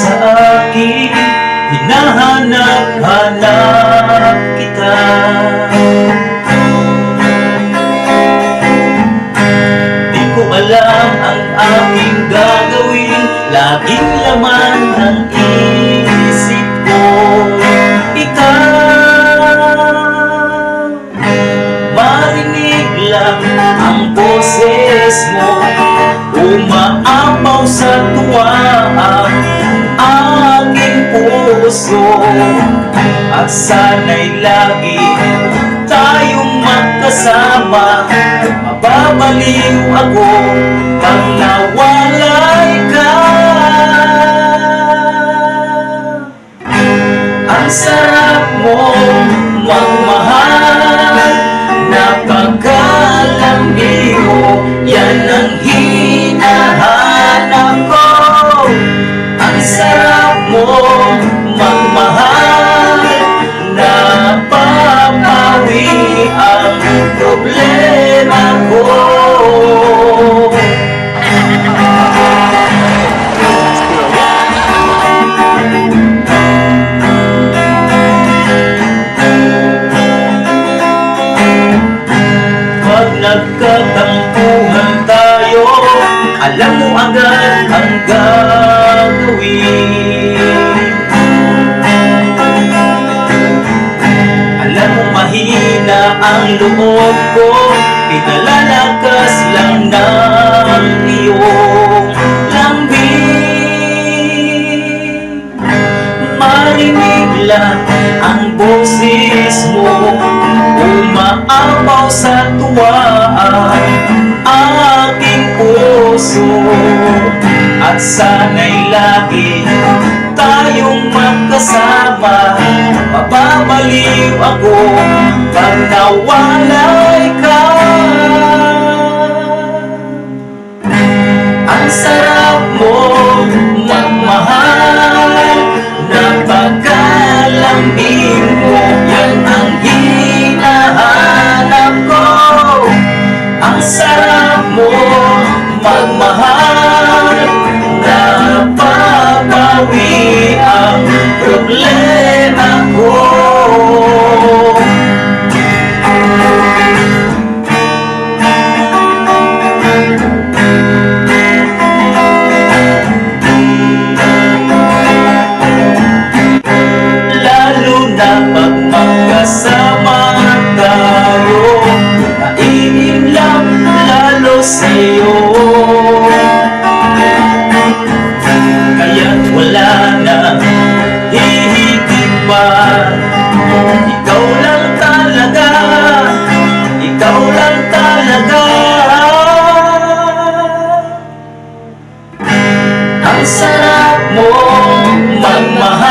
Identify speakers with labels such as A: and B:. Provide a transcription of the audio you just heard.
A: akin Hinahanap-hanap kita. Di ko alam ang aking gagawin Laging laman ng isip ko Ikaw. Marinig lang ang boses mo Umaapaw sa tuwa At sana'y lagi tayong magkasama. Mababaliw ako pag nawalay ka. Ang sarap mo magmahal Pag nagkatampuhan tayo. Alam mo agad ang gagawin Alam mo mahina ang loob ko sana'y lagi tayong magkasama. Mababaliw ako pag nawalay Sarap mo magmahal